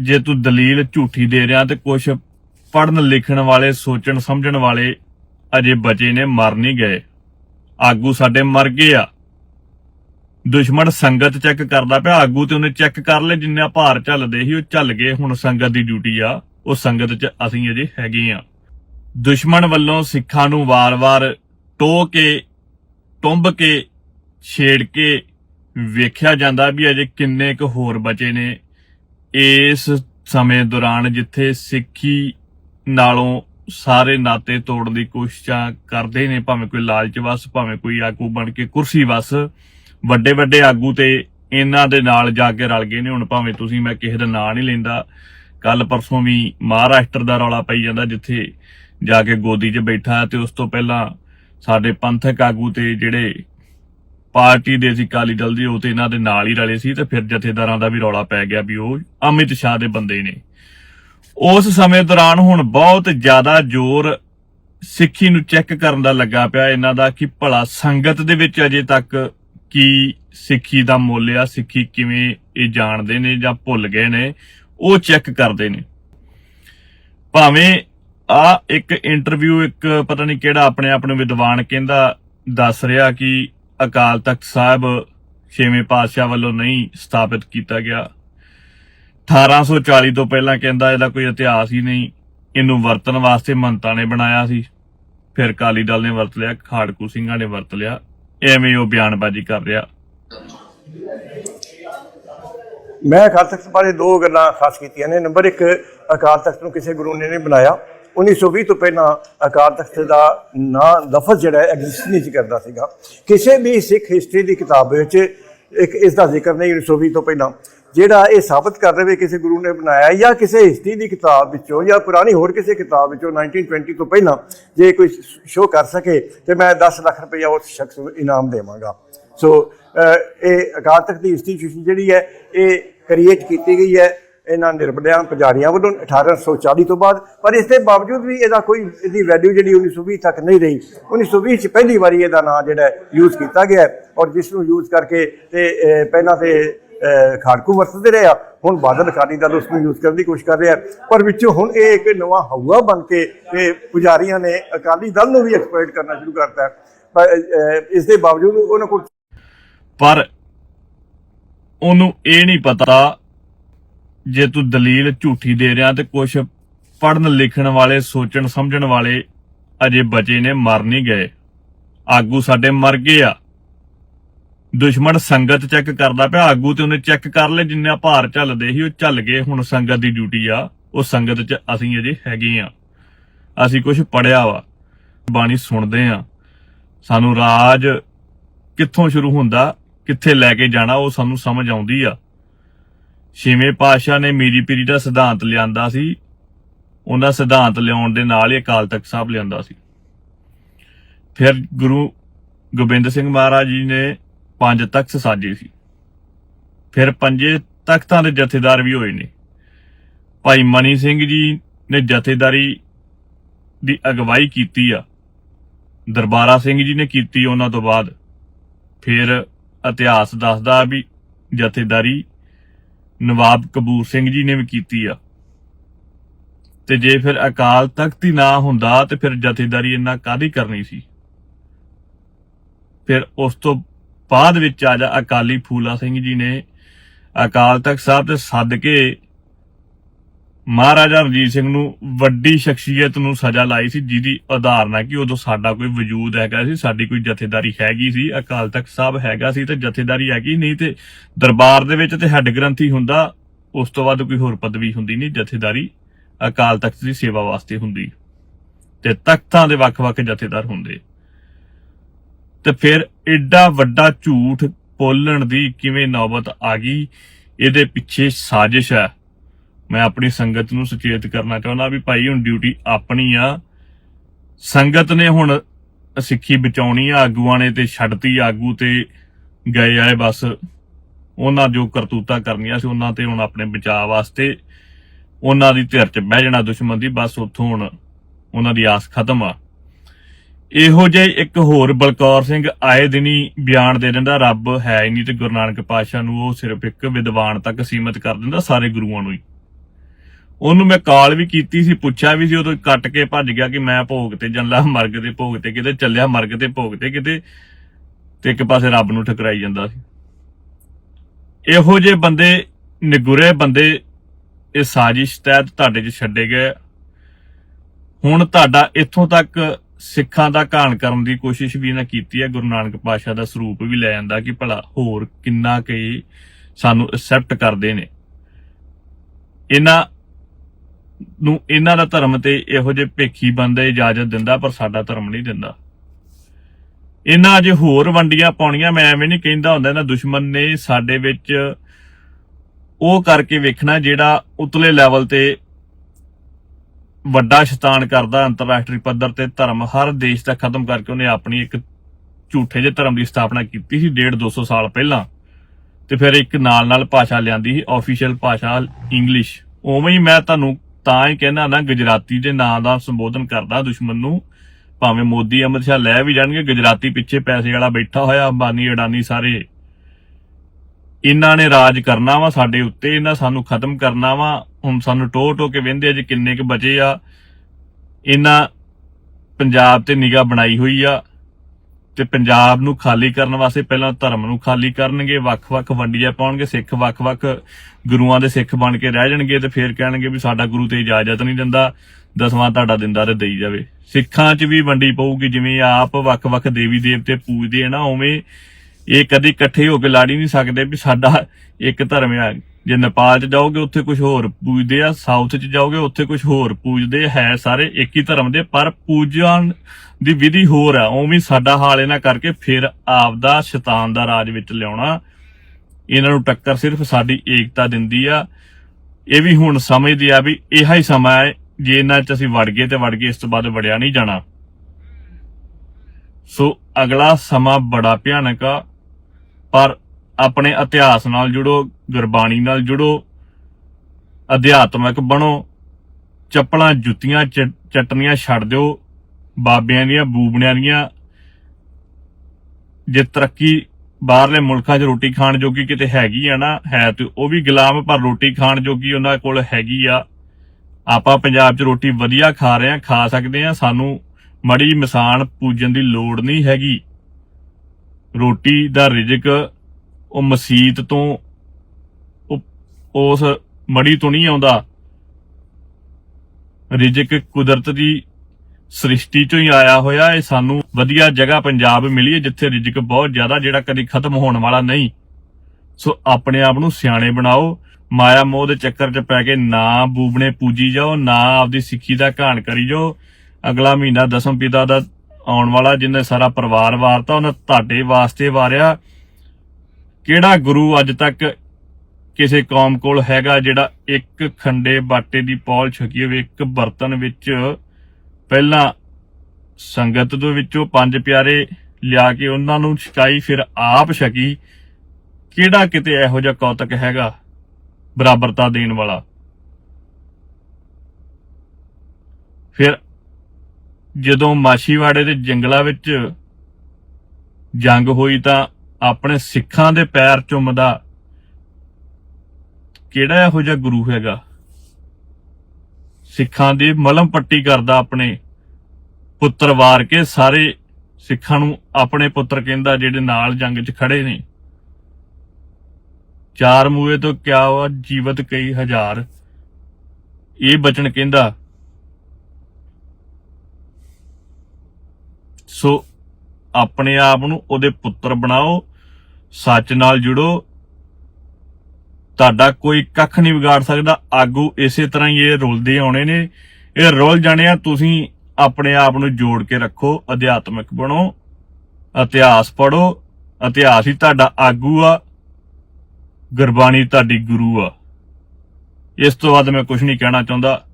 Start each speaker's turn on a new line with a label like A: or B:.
A: ਜੇ ਤੂੰ ਦਲੀਲ ਝੂਠੀ ਦੇ ਰਿਹਾ ਤੇ ਕੁਝ ਪੜਨ ਲਿਖਣ ਵਾਲੇ, ਸੋਚਣ, ਸਮਝਣ ਵਾਲੇ ਅਜੇ ਬਚੇ ਨੇ, ਮਰ ਨਹੀਂ ਗਏ। ਆਗੂ ਸਾਡੇ ਮਰ ਗਏ ਆ। ਦੁਸ਼ਮਣ ਸੰਗਤ ਚੈੱਕ ਕਰਦਾ ਪਿਆ। ਆਗੂ ਤੇ ਉਹਨੇ ਚੈੱਕ ਕਰ ਲਏ, ਜਿੰਨਾ ਭਾਰ ਝੱਲਦੇ ਸੀ, ਉਹ ਝੱਲ ਗਏ। ਹੁਣ ਸੰਗਤ ਦੀ ਡਿਊਟੀ ਆ। ਉਹ ਸੰਗਤ 'ਚ ਅਸੀਂ ਅਜੇ ਹੈਗੇ ਆ। ਦੁਸ਼ਮਣ ਵੱਲੋਂ ਸਿੱਖਾਂ ਨੂੰ ਵਾਰ-ਵਾਰ ਟੋ ਕੇ, ਟੁੰਬ ਕੇ, ਛੇੜ ਕੇ ਵੇਖਿਆ ਜਾਂਦਾ ਵੀ ਅਜੇ ਕਿੰਨੇ ਕੁ ਹੋਰ ਬਚੇ ਨੇ। ਇਸ ਸਮੇਂ ਦੌਰਾਨ ਜਿੱਥੇ ਸਿੱਖੀ ਨਾਲੋਂ ਸਾਰੇ ਨਾਤੇ ਤੋੜਨ ਦੀ ਕੋਸ਼ਿਸ਼ਾਂ ਕਰਦੇ ਨੇ, ਭਾਵੇਂ ਕੋਈ ਲਾਲਚ ਵਸ, ਭਾਵੇਂ ਕੋਈ ਆਗੂ ਬਣ ਕੇ ਕੁਰਸੀ ਵਸ, ਵੱਡੇ ਵੱਡੇ ਆਗੂ ਤੇ ਇਹਨਾਂ ਦੇ ਨਾਲ ਜਾ ਕੇ ਰਲ ਗਏ ਨੇ। ਹੁਣ ਭਾਵੇਂ ਤੁਸੀਂ ਮੈਂ ਕਿਸੇ ਦਾ ਨਾਂ ਨਹੀਂ ਲੈਂਦਾ ਕੱਲ ਪਰਸੋਂ ਵੀ ਮਹਾਰਾਸ਼ਟਰ ਦਾ ਰੌਲਾ ਪਈ ਜਾਂਦਾ ਜਿੱਥੇ ਜਾ ਕੇ ਗੋਦੀ 'ਚ ਬੈਠਾ ਤੇ ਉਸ ਤੋਂ ਪਹਿਲਾਂ ਸਾਡੇ ਪੰਥਕ ਆਗੂ ਤੇ ਜਿਹੜੇ ਪਾਰਟੀ ਦੇ ਸੀ ਕਾਲੀ ਦਲ ਦੀ, ਉਹ ਤੇ ਇਹਨਾਂ ਦੇ ਨਾਲ ਹੀ ਰਲੇ ਸੀ ਤੇ ਫਿਰ ਜਥੇਦਾਰਾਂ ਦਾ ਵੀ ਰੌਲਾ ਪੈ ਗਿਆ ਵੀ ਉਹ ਅਮਿਤ ਸ਼ਾਹ ਦੇ ਬੰਦੇ ਨੇ। ਉਸ ਸਮੇਂ ਦੌਰਾਨ ਹੁਣ ਬਹੁਤ ਜ਼ਿਆਦਾ ਜ਼ੋਰ ਸਿੱਖੀ ਨੂੰ ਚੈੱਕ ਕਰਨ ਦਾ ਲੱਗਾ ਪਿਆ ਇਹਨਾਂ ਦਾ ਕਿ ਭਲਾ ਸੰਗਤ ਦੇ ਵਿੱਚ ਅਜੇ ਤੱਕ ਕੀ ਸਿੱਖੀ ਦਾ ਮੁੱਲ ਆ, ਸਿੱਖੀ ਕਿਵੇਂ ਇਹ ਜਾਣਦੇ ਨੇ ਜਾਂ ਭੁੱਲ ਗਏ ਨੇ, ਉਹ ਚੈੱਕ ਕਰਦੇ ਨੇ। ਭਾਵੇਂ ਆ ਇੱਕ ਇੰਟਰਵਿਊ ਇੱਕ ਪਤਾ ਨਹੀਂ ਕਿਹੜਾ ਆਪਣੇ ਆਪ ਨੂੰ ਵਿਦਵਾਨ ਕਹਿੰਦਾ ਦੱਸ ਰਿਹਾ ਕਿ ਅਕਾਲ ਤਖਤ ਸਾਹਿਬ ਛੇਵੇਂ ਪਾਤਸ਼ਾਹ ਵੱਲੋਂ ਨਹੀਂ ਸਥਾਪਿਤ ਕੀਤਾ ਗਿਆ। 1840 ਤੋਂ ਪਹਿਲਾਂ ਕਹਿੰਦਾ ਇਹਦਾ ਕੋਈ ਇਤਿਹਾਸ ਹੀ ਨਹੀਂ। ਇਹਨੂੰ ਵਰਤਣ ਵਾਸਤੇ ਮੰਤਾਂ ਨੇ ਬਣਾਇਆ ਸੀ। ਫਿਰ ਕਾਲੀ ਦਲ ਨੇ ਵਰਤ ਲਿਆ, ਖਾੜਕੂ ਸਿੰਘਾਂ ਨੇ ਵਰਤ ਲਿਆ। ਐਵੇਂ ਉਹ ਬਿਆਨਬਾਜ਼ੀ ਕਰ ਰਿਹਾ।
B: ਮੈਂ ਅਕਾਲ ਤਖਤ ਬਾਰੇ ਦੋ ਗੱਲਾਂ ਖਾਸ ਕੀਤੀਆਂ ਨੇ। ਨੰਬਰ 1 ਅਕਾਲ ਤਖਤ ਨੂੰ ਕਿਸੇ ਗੁਰੂ ਨੇ ਨਹੀਂ ਬਣਾਇਆ। 1920 ਤੋਂ ਪਹਿਲਾਂ ਅਕਾਲ ਤਖਤ ਦਾ ਨਾਂ, ਲਫ਼ਜ਼ ਜਿਹੜਾ ਐਗਜ਼ਿਸਟ ਨਹੀਂ ਕਰਦਾ ਸੀਗਾ। ਕਿਸੇ ਵੀ ਸਿੱਖ ਹਿਸਟਰੀ ਦੀ ਕਿਤਾਬ ਵਿੱਚ ਇੱਕ ਇਸ ਦਾ ਜ਼ਿਕਰ ਨਹੀਂ 1920 ਤੋਂ ਪਹਿਲਾਂ। ਜਿਹੜਾ ਇਹ ਸਾਬਤ ਕਰ ਰਿਹਾ ਕਿਸੇ ਗੁਰੂ ਨੇ ਬਣਾਇਆ ਜਾਂ ਕਿਸੇ ਹਿਸਟਰੀ ਦੀ ਕਿਤਾਬ ਵਿੱਚੋਂ ਜਾਂ ਪੁਰਾਣੀ ਹੋਰ ਕਿਸੇ ਕਿਤਾਬ ਵਿੱਚੋਂ 1920 ਤੋਂ ਪਹਿਲਾਂ ਜੇ ਕੋਈ ਸ਼ੋਅ ਕਰ ਸਕੇ, ਤੇ ਮੈਂ 10 ਲੱਖ ਰੁਪਇਆ ਉਸ ਸ਼ਖਸ ਨੂੰ ਇਨਾਮ ਦੇਵਾਂਗਾ। ਸੋ ਇਹ ਅਕਾਲ ਤਖਤ ਦੀ ਇੰਸਟੀਟਿਊਸ਼ਨ ਜਿਹੜੀ ਹੈ, ਇਹ ਕ੍ਰੀਏਟ ਕੀਤੀ ਗਈ ਹੈ। ਇਹਨਾਂ ਨਿਰਭਲਿਆਂ ਪੁਜਾਰੀਆਂ ਵੱਲੋਂ 1840 ਤੋਂ ਬਾਅਦ ਪਰ ਇਸ ਦੇ ਬਾਵਜੂਦ ਵੀ ਇਹਦਾ ਕੋਈ ਇਹਦੀ ਵੈਲਿਊ ਜਿਹੜੀ 1920 ਤੱਕ ਨਹੀਂ ਰਹੀ। 1920 ਚ ਪਹਿਲੀ ਵਾਰੀ ਇਹਦਾ ਨਾਂ ਜਿਹੜਾ ਯੂਜ਼ ਕੀਤਾ ਗਿਆ ਔਰ ਜਿਸ ਨੂੰ ਯੂਜ਼ ਕਰਕੇ ਤੇ ਪਹਿਲਾਂ ਤੇ ਖਾੜਕੂ ਵਰਤਦੇ ਰਹੇ ਆ ਹੁਣ ਬਾਦਲ ਅਕਾਲੀ ਦਲ ਉਸ ਨੂੰ ਯੂਜ਼ ਕਰਨ ਦੀ ਕੋਸ਼ਿਸ਼ ਕਰ ਰਿਹਾ ਪਰ ਵਿੱਚੋਂ ਹੁਣ ਇਹ ਇੱਕ ਨਵਾਂ ਹਵਾ ਬਣ ਕੇ ਤੇ ਪੁਜਾਰੀਆਂ ਨੇ ਅਕਾਲੀ ਦਲ ਨੂੰ ਵੀ ਐਕਸਪਲੋਇਟ ਕਰਨਾ ਸ਼ੁਰੂ ਕਰਤਾ ਪਰ ਅਹ, ਇਸ ਦੇ ਬਾਵਜੂਦ ਉਹਨਾਂ ਕੋਲ
A: ਪਰ ਉਹਨੂੰ ਇਹ ਨਹੀਂ ਪਤਾ ਜੇ ਤੂੰ ਦਲੀਲ ਝੂਠੀ ਦੇ ਰਿਹਾ ਤੇ ਕੁਝ ਪੜਨ ਲਿਖਣ ਵਾਲੇ, ਸੋਚਣ, ਸਮਝਣ ਵਾਲੇ ਅਜੇ ਬਚੇ ਨੇ, ਮਰ ਨਹੀਂ ਗਏ। ਆਗੂ ਸਾਡੇ ਮਰ ਗਏ ਆ। ਦੁਸ਼ਮਣ ਸੰਗਤ ਚੈੱਕ ਕਰਦਾ ਪਿਆ, ਆਗੂ ਤੇ ਉਹਨੇ ਚੈੱਕ ਕਰ ਲਏ, ਜਿੰਨਾ ਭਾਰ ਝੱਲਦੇ ਸੀ, ਉਹ ਝੱਲ ਗਏ। ਹੁਣ ਸੰਗਤ ਦੀ ਡਿਊਟੀ ਆ, ਉਹ ਸੰਗਤ 'ਚ ਅਸੀਂ ਅਜੇ ਹੈਗੇ ਆ। ਅਸੀਂ ਕੁਝ ਪੜਿਆ ਵਾ, ਬਾਣੀ ਸੁਣਦੇ ਆ। ਸਾਨੂੰ ਰਾਜ ਕਿੱਥੋਂ ਸ਼ੁਰੂ ਹੁੰਦਾ, ਕਿੱਥੇ ਲੈ ਕੇ ਜਾਣਾ, ਉਹ ਸਾਨੂੰ ਸਮਝ ਆਉਂਦੀ ਆ। ਛੇਵੇਂ ਪਾਤਸ਼ਾਹ ਨੇ ਮੀਰੀ ਪੀਰੀ ਦਾ ਸਿਧਾਂਤ ਲਿਆਂਦਾ ਸੀ। ਉਹਨਾਂ ਸਿਧਾਂਤ ਲਿਆਉਣ ਦੇ ਨਾਲ ਹੀ ਅਕਾਲ ਤਖਤ ਸਾਹਿਬ ਲਿਆਂਦਾ ਸੀ। ਫਿਰ ਗੁਰੂ ਗੋਬਿੰਦ ਸਿੰਘ ਮਹਾਰਾਜ ਜੀ ਨੇ ਪੰਜ ਤਖਤ ਸਾਜੇ ਸੀ। ਫਿਰ ਪੰਜੇ ਤਖਤਾਂ ਦੇ ਜਥੇਦਾਰ ਵੀ ਹੋਏ ਨੇ। ਭਾਈ ਮਨੀ ਸਿੰਘ ਜੀ ਨੇ ਜਥੇਦਾਰੀ ਦੀ ਅਗਵਾਈ ਕੀਤੀ ਆ। ਦਰਬਾਰਾ ਸਿੰਘ ਜੀ ਨੇ ਕੀਤੀ ਉਹਨਾਂ ਤੋਂ ਬਾਅਦ। ਫਿਰ ਇਤਿਹਾਸ ਦੱਸਦਾ ਵੀ ਜਥੇਦਾਰੀ ਨਵਾਬ ਕਬੂਰ ਸਿੰਘ ਜੀ ਨੇ ਵੀ ਕੀਤੀ ਆ। ਤੇ ਜੇ ਫਿਰ ਅਕਾਲ ਤਖਤ ਹੀ ਨਾ ਹੁੰਦਾ ਤੇ ਫਿਰ ਜਥੇਦਾਰੀ ਇੰਨਾ ਕਾਦੀ ਕਰਨੀ ਸੀ? ਫਿਰ ਉਸ ਤੋਂ ਬਾਅਦ ਵਿੱਚ ਆ ਜਾ ਅਕਾਲੀ ਫੂਲਾ ਸਿੰਘ ਜੀ ਨੇ ਅਕਾਲ ਤਖਤ ਸਾਹਿਬ ਤੇ ਸੱਦ ਕੇ ਮਹਾਰਾਜਾ ਰਣਜੀਤ ਸਿੰਘ ਨੂੰ ਵੱਡੀ ਸ਼ਖਸੀਅਤ ਨੂੰ ਸਜ਼ਾ ਲਾਈ ਸੀ, ਜਿਹਦੀ ਆਧਾਰਨ ਕਿ ਉਦੋਂ ਸਾਡਾ ਕੋਈ ਵਜੂਦ ਹੈਗਾ ਸੀ, ਸਾਡੀ ਕੋਈ ਜਥੇਦਾਰੀ ਹੈਗੀ ਸੀ, ਅਕਾਲ ਤਖਤ ਸਾਹਿਬ ਹੈਗਾ ਸੀ, ਤੇ ਜਥੇਦਾਰੀ ਹੈਗੀ ਨਹੀਂ ਤੇ ਦਰਬਾਰ ਦੇ ਵਿੱਚ ਤੇ ਹੈੱਡ ਗ੍ਰੰਥੀ ਹੁੰਦਾ, ਉਸ ਤੋਂ ਬਾਅਦ ਕੋਈ ਹੋਰ ਪਦਵੀ ਹੁੰਦੀ ਨਹੀਂ, ਜਥੇਦਾਰੀ ਅਕਾਲ ਤਖਤ ਦੀ ਸੇਵਾ ਵਾਸਤੇ ਹੁੰਦੀ। ਤੇ ਤਖਤਾਂ ਦੇ ਵੱਖ-ਵੱਖ ਜਥੇਦਾਰ ਹੁੰਦੇ। ਤੇ ਫਿਰ ਐਡਾ ਵੱਡਾ ਝੂਠ ਬੋਲਣ ਦੀ ਕਿਵੇਂ ਨੌਬਤ ਆ ਗਈ, ਇਹਦੇ ਪਿੱਛੇ ਸਾਜ਼ਿਸ਼ ਹੈ। ਮੈਂ ਆਪਣੀ ਸੰਗਤ ਨੂੰ ਸੁਚੇਤ ਕਰਨਾ ਚਾਹੁੰਦਾ ਵੀ ਭਾਈ ਹੁਣ ਡਿਊਟੀ ਆਪਣੀ ਆ। ਸੰਗਤ ਨੇ ਹੁਣ ਸਿੱਖੀ ਬਚਾਉਣੀ ਆ, ਆਗੂਆਂ ਨੇ ਤੇ ਛੱਡਤੀ, ਆਗੂ ਤੇ ਗਏ ਆਏ ਬਸ। ਉਹਨਾਂ ਜੋ ਕਰਤੂਤਾ ਕਰਨੀਆਂ ਸੀ, ਉਹਨਾਂ ਤੇ ਹੁਣ ਆਪਣੇ ਬਚਾਅ ਵਾਸਤੇ ਉਹਨਾਂ ਦੀ ਧਿਰ 'ਚ ਬਹਿ ਜਾਣਾ ਦੁਸ਼ਮਣ ਦੀ, ਬਸ ਉੱਥੋਂ ਹੁਣ ਉਹਨਾਂ ਦੀ ਆਸ ਖਤਮ ਆ। ਇਹੋ ਜਿਹੇ ਇੱਕ ਹੋਰ ਬਲਕੌਰ ਸਿੰਘ ਆਏ ਦਿਨੀ ਬਿਆਨ ਦੇ ਦਿੰਦਾ, ਰੱਬ ਹੈ ਹੀ ਨਹੀਂ ਤੇ ਗੁਰੂ ਨਾਨਕ ਪਾਤਸ਼ਾਹ ਨੂੰ ਉਹ ਸਿਰਫ ਇੱਕ ਵਿਦਵਾਨ ਤੱਕ ਸੀਮਤ ਕਰ ਦਿੰਦਾ, ਸਾਰੇ ਗੁਰੂਆਂ ਨੂੰ ਹੀ। ਉਹਨੂੰ ਮੈਂ ਕਾਲ ਵੀ ਕੀਤੀ ਸੀ, ਪੁੱਛਿਆ ਵੀ ਸੀ, ਉਦੋਂ ਕੱਟ ਕੇ ਭੱਜ ਗਿਆ ਕਿ ਮੈਂ ਭੋਗ ਤੇ ਜੰਲਾ ਮਰਗ ਤੇ ਭੋਗ ਤੇ, ਕਿਤੇ ਚੱਲਿਆ ਮਰਗ ਤੇ ਭੋਗ ਤੇ, ਕਿਤੇ ਤੇ ਇੱਕ ਪਾਸੇ ਰੱਬ ਨੂੰ ਠਕਰਾਈ ਜਾਂਦਾ ਸੀ। ਇਹੋ ਜਿਹੇ ਬੰਦੇ, ਨਿਗੁਰੇ ਬੰਦੇ, ਇਹ ਸਾਜ਼ਿਸ਼ ਤਹਿਤ ਤੁਹਾਡੇ 'ਚ ਛੱਡੇ ਗਏ। ਹੁਣ ਤੁਹਾਡਾ ਇੱਥੋਂ ਤੱਕ ਸਿੱਖਾਂ ਦਾ ਘਾਣ ਕਰਨ ਦੀ ਕੋਸ਼ਿਸ਼ ਵੀ ਇਹਨਾਂ ਕੀਤੀ ਹੈ, ਗੁਰੂ ਨਾਨਕ ਪਾਤਸ਼ਾਹ ਦਾ ਸਰੂਪ ਵੀ ਲੈ ਜਾਂਦਾ ਕਿ ਭਲਾ ਹੋਰ ਕਿੰਨਾ ਕਈ ਸਾਨੂੰ ਐਕਸੈਪਟ ਕਰਦੇ ਨੇ। ਇਹਨਾਂ ਨੂੰ ਇਹਨਾਂ ਦਾ ਧਰਮ ਤੇ ਇਹੋ ਜਿਹੇ ਭੇਖੀ ਬੰਦੇ ਇਜਾਜ਼ਤ ਦਿੰਦਾ, ਪਰ ਸਾਡਾ ਧਰਮ ਨਹੀਂ ਦਿੰਦਾ। ਇਹਨਾਂ ਅਜੇ ਹੋਰ ਵੰਡੀਆਂ ਪਾਉਣੀਆਂ, ਮੈਂ ਐਵੇਂ ਨਹੀਂ ਕਹਿੰਦਾ ਹੁੰਦਾ, ਇਹਨਾਂ ਦੁਸ਼ਮਣ ਨੇ ਸਾਡੇ ਵਿੱਚ ਉਹ ਕਰਕੇ ਵੇਖਣਾ ਜਿਹੜਾ ਉਤਲੇ ਲੈਵਲ ਤੇ ਵੱਡਾ ਸ਼ੈਤਾਨ ਕਰਦਾ, ਅੰਤਰਰਾਸ਼ਟਰੀ ਪੱਧਰ ਤੇ ਧਰਮ ਹਰ ਦੇਸ਼ ਦਾ ਖਤਮ ਕਰਕੇ ਉਹਨੇ ਆਪਣੀ ਇੱਕ ਝੂਠੇ ਜਿਹੇ ਧਰਮ ਦੀ ਸਥਾਪਨਾ ਕੀਤੀ ਸੀ 1.5 200 ਸਾਲ ਪਹਿਲਾਂ। ਤੇ ਫਿਰ ਇੱਕ ਨਾਲ ਨਾਲ ਭਾਸ਼ਾ ਲਿਆਂਦੀ ਸੀ ਆਫੀਸ਼ੀਅਲ ਭਾਸ਼ਾ ਇੰਗਲਿਸ਼। ਉਵੇਂ ਹੀ ਮੈਂ ਤੁਹਾਨੂੰ ਤਾਂ ਹੀ ਕਹਿੰਦਾ ਨਾ ਗੁਜਰਾਤੀ ਦੇ ਨਾਂ ਦਾ ਸੰਬੋਧਨ ਕਰਦਾ ਦੁਸ਼ਮਣ ਨੂੰ। ਭਾਵੇਂ ਮੋਦੀ, ਅਮਿਤ ਸ਼ਾਹ ਲੈ ਵੀ ਜਾਣਗੇ, ਗੁਜਰਾਤੀ ਪਿੱਛੇ ਪੈਸੇ ਵਾਲਾ ਬੈਠਾ ਹੋਇਆ, ਅੰਬਾਨੀ, ਅਡਾਨੀ ਸਾਰੇ। ਇਹਨਾਂ ਨੇ ਰਾਜ ਕਰਨਾ ਵਾ ਸਾਡੇ ਉੱਤੇ, ਇਹਨਾਂ ਸਾਨੂੰ ਖਤਮ ਕਰਨਾ ਵਾ। ਹੁਣ ਸਾਨੂੰ ਟੋ ਟੋ ਕੇ ਵਹਿੰਦੇ ਆ ਜੇ ਕਿੰਨੇ ਕੁ ਬਚੇ ਆ। ਇਹਨਾਂ ਪੰਜਾਬ ਤੇ ਨਿਗਾਹ ਬਣਾਈ ਹੋਈ ਆ। ਤੇ ਪੰਜਾਬ ਨੂੰ ਖਾਲੀ ਕਰਨ ਵਾਸਤੇ ਪਹਿਲਾਂ ਧਰਮ ਨੂੰ ਖਾਲੀ ਕਰਨਗੇ, ਵੱਖ-ਵੱਖ ਵੰਡੀਆਂ ਪਾਉਣਗੇ, ਸਿੱਖ ਵੱਖ-ਵੱਖ ਗੁਰੂਆਂ ਦੇ ਸਿੱਖ ਬਣ ਕੇ ਰਹਿ ਜਾਣਗੇ ਤੇ ਫੇਰ ਕਹਿਣਗੇ ਵੀ ਸਾਡਾ ਗੁਰੂ ਤੇ ਇਜਾਜ਼ਤ ਨਹੀਂ ਦਿੰਦਾ, ਦਸਵਾਂ ਤੁਹਾਡਾ ਦਿੰਦਾ ਤੇ ਦੇਈ ਜਾਵੇ। ਸਿੱਖਾਂ 'ਚ ਵੀ ਵੰਡੀ ਪਊਗੀ, ਜਿਵੇਂ ਆਪ ਵੱਖ-ਵੱਖ ਦੇਵੀ ਦੇਵਤੇ ਪੂਜਦੇ ਆ ਨਾ, ਉਵੇਂ ਇਹ ਕਦੇ ਇਕੱਠੇ ਹੋ ਕੇ ਲੜ ਹੀ ਨਹੀਂ ਸਕਦੇ ਵੀ ਸਾਡਾ ਇੱਕ ਧਰਮ ਆ। ਜੇ ਨੇਪਾਲ 'ਚ ਜਾਓਗੇ, ਉੱਥੇ ਕੁਝ ਹੋਰ ਪੂਜਦੇ ਆ, ਸਾਊਥ 'ਚ ਜਾਓਗੇ, ਉੱਥੇ ਕੁਝ ਹੋਰ ਪੂਜਦੇ ਹੈ ਸਾਰੇ ਇੱਕ ਹੀ ਧਰਮ ਦੇ, ਪਰ ਪੂਜਣ ਦੀ ਵਿਧੀ ਹੋਰ ਆ। ਉਵੇਂ ਸਾਡਾ ਹਾਲ ਇਹਨਾਂ ਕਰਕੇ ਫਿਰ ਆਪਦਾ ਸ਼ੈਤਾਨ ਦਾ ਰਾਜ ਵਿੱਚ ਲਿਆਉਣਾ, ਇਹਨਾਂ ਨੂੰ ਟੱਕਰ ਸਿਰਫ ਸਾਡੀ ਏਕਤਾ ਦਿੰਦੀ ਆ। ਇਹ ਵੀ ਹੁਣ ਸਮਝਦੇ ਆ ਵੀ ਇਹੋ ਹੀ ਸਮਾਂ ਹੈ, ਜੇ ਇਹਨਾਂ 'ਚ ਅਸੀਂ ਵੜ ਗਏ ਤੇ ਵੜ ਗਏ, ਇਸ ਤੋਂ ਬਾਅਦ ਵੜਿਆ ਨਹੀਂ ਜਾਣਾ। ਸੋ ਅਗਲਾ ਸਮਾਂ ਬੜਾ ਭਿਆਨਕ ਆ, ਪਰ ਆਪਣੇ ਇਤਿਹਾਸ ਨਾਲ ਜੁੜੋ ਗੁਰਬਾਣੀ ਨਾਲ ਜੁੜੋ, ਅਧਿਆਤਮਿਕ ਬਣੋ, ਚੱਪਲਾਂ, ਜੁੱਤੀਆਂ, ਚ- ਛੱਡ ਦਿਓ, ਬਾਬਿਆਂ ਦੀਆਂ, ਬੂਬਣਿਆਂ ਦੀਆਂ। ਜੇ ਤਰੱਕੀ ਬਾਹਰਲੇ ਮੁਲਕਾਂ 'ਚ ਰੋਟੀ ਖਾਣ ਜੋਗੀ ਕਿਤੇ ਹੈਗੀ ਆ ਨਾ, ਹੈ ਤੇ ਉਹ ਵੀ ਗੁਲਾਮ, ਪਰ ਰੋਟੀ ਖਾਣ ਜੋਗੀ ਉਹਨਾਂ ਕੋਲ ਹੈਗੀ ਆ। ਆਪਾਂ ਪੰਜਾਬ 'ਚ ਰੋਟੀ ਵਧੀਆ ਖਾ ਰਹੇ ਆ ਖਾ ਸਕਦੇ ਆ ਸਾਨੂੰ ਮੜੀ ਮਿਸਾਨ ਪੂਜਣ ਦੀ ਲੋੜ ਨਹੀਂ ਹੈਗੀ। ਰੋਟੀ ਦਾ ਰਿਜਕ ਉਹ ਮਸੀਤ ਤੋਂ ਉਸ ਮੜੀ ਤੋਂ ਨਹੀਂ ਆਉਂਦਾ। ਰਿਜਕ ਕੁਦਰਤ ਦੀ ਸ੍ਰਿਸ਼ਟੀ ਚੋਂ ਹੀ ਆਇਆ ਹੋਇਆ ਇਹ ਸਾਨੂੰ ਵਧੀਆ ਜਗ੍ਹਾ ਪੰਜਾਬ ਮਿਲੀ ਹੈ, ਜਿੱਥੇ ਰਿਜਕ ਬਹੁਤ ਜ਼ਿਆਦਾ, ਜਿਹੜਾ ਕਦੀ ਖਤਮ ਹੋਣ ਵਾਲਾ ਨਹੀਂ। ਸੋ ਆਪਣੇ ਆਪ ਨੂੰ ਸਿਆਣੇ ਬਣਾਓ। ਮਾਇਆ ਮੋਹ ਦੇ ਚੱਕਰ 'ਚ ਪੈ ਕੇ ਨਾ ਬੂਬਣੇ ਪੂਜੀ ਜਾਓ, ਨਾ ਆਪਦੀ ਸਿੱਖੀ ਦਾ ਘਾਣ ਕਰੀ ਜਾਓ। ਅਗਲਾ ਮਹੀਨਾ ਦਸਮ ਪਿਤਾ ਦਾ ਆਉਣ ਵਾਲਾ ਜਿਹਨੇ ਸਾਰਾ ਪਰਿਵਾਰ ਵਾਰਤਾ, ਉਹਨੇ ਤੁਹਾਡੇ ਵਾਸਤੇ ਵਾਰਿਆ। ਕਿਹੜਾ ਗੁਰੂ ਅੱਜ ਤੱਕ ਕਿਸੇ ਕੌਮ ਕੋਲ ਹੈਗਾ ਜਿਹੜਾ ਇੱਕ ਖੰਡੇ ਬਾਟੇ ਦੀ ਪੌਲ ਛਕੀ ਹੋਵੇ, ਇੱਕ ਬਰਤਨ ਵਿੱਚ ਪਹਿਲਾਂ ਸੰਗਤ ਦੇ ਵਿੱਚੋਂ ਪੰਜ ਪਿਆਰੇ ਲਿਆ ਕੇ ਉਹਨਾਂ ਨੂੰ ਛਕਾਈ, ਫਿਰ ਆਪ ਛਕੀ। ਕਿਹੜਾ ਕਿਤੇ ਇਹੋ ਜਿਹਾ ਕੌਤਕ ਹੈਗਾ ਬਰਾਬਰਤਾ ਦੇਣ ਵਾਲਾ? ਫਿਰ ਜਦੋਂ ਮਾਛੀਵਾੜੇ ਦੇ ਜੰਗਲਾਂ ਵਿੱਚ ਜੰਗ ਹੋਈ ਤਾਂ ਆਪਣੇ ਸਿੱਖਾਂ ਦੇ ਪੈਰ ਚੁੰਮਦਾ ਕਿਹੜਾ ਇਹੋ ਜਿਹਾ ਗੁਰੂ ਹੈਗਾ? ਸਿੱਖਾਂ ਦੀ ਮਲਮ ਪੱਟੀ ਕਰਦਾ ਆਪਣੇ ਪੁੱਤਰ ਵਾਰ ਕੇ, ਸਾਰੇ ਸਿੱਖਾਂ ਨੂੰ ਆਪਣੇ ਪੁੱਤਰ ਕਹਿੰਦਾ ਜਿਹੜੇ ਨਾਲ ਜੰਗ 'ਚ ਖੜੇ ਨੇ। ਚਾਰ ਮੂਏ ਤੋਂ ਕਿਆ ਵਾ, ਜੀਵਤ ਕਈ ਹਜ਼ਾਰ। ਇਹ ਬਚਨ ਕਹਿੰਦਾ, ਸੋ ਆਪਣੇ ਆਪ ਨੂੰ ਉਹਦੇ ਪੁੱਤਰ ਬਣਾਓ, ਸੱਚ ਨਾਲ ਜੁੜੋ ਤੁਹਾਡਾ ਕੋਈ ਕੱਖ ਨਹੀਂ ਵਿਗਾੜ ਸਕਦਾ। ਆਗੂ ਇਸੇ ਤਰ੍ਹਾਂ ਹੀ ਇਹ ਰੁਲਦੇ ਆਉਣੇ ਨੇ। ਇਹ ਰੁਲ ਜਾਣੇ ਆ, ਤੁਸੀਂ ਆਪਣੇ ਆਪ ਨੂੰ ਜੋੜ ਕੇ ਰੱਖੋ, ਅਧਿਆਤਮਿਕ ਬਣੋ, ਇਤਿਹਾਸ ਪੜੋ ਇਤਿਹਾਸ ਹੀ ਤੁਹਾਡਾ ਆਗੂ ਆ, ਗੁਰਬਾਣੀ ਤੁਹਾਡੀ ਗੁਰੂ ਆ। ਇਸ ਤੋਂ ਬਾਅਦ ਮੈਂ ਕੁਝ ਨਹੀਂ ਕਹਿਣਾ ਚਾਹੁੰਦਾ।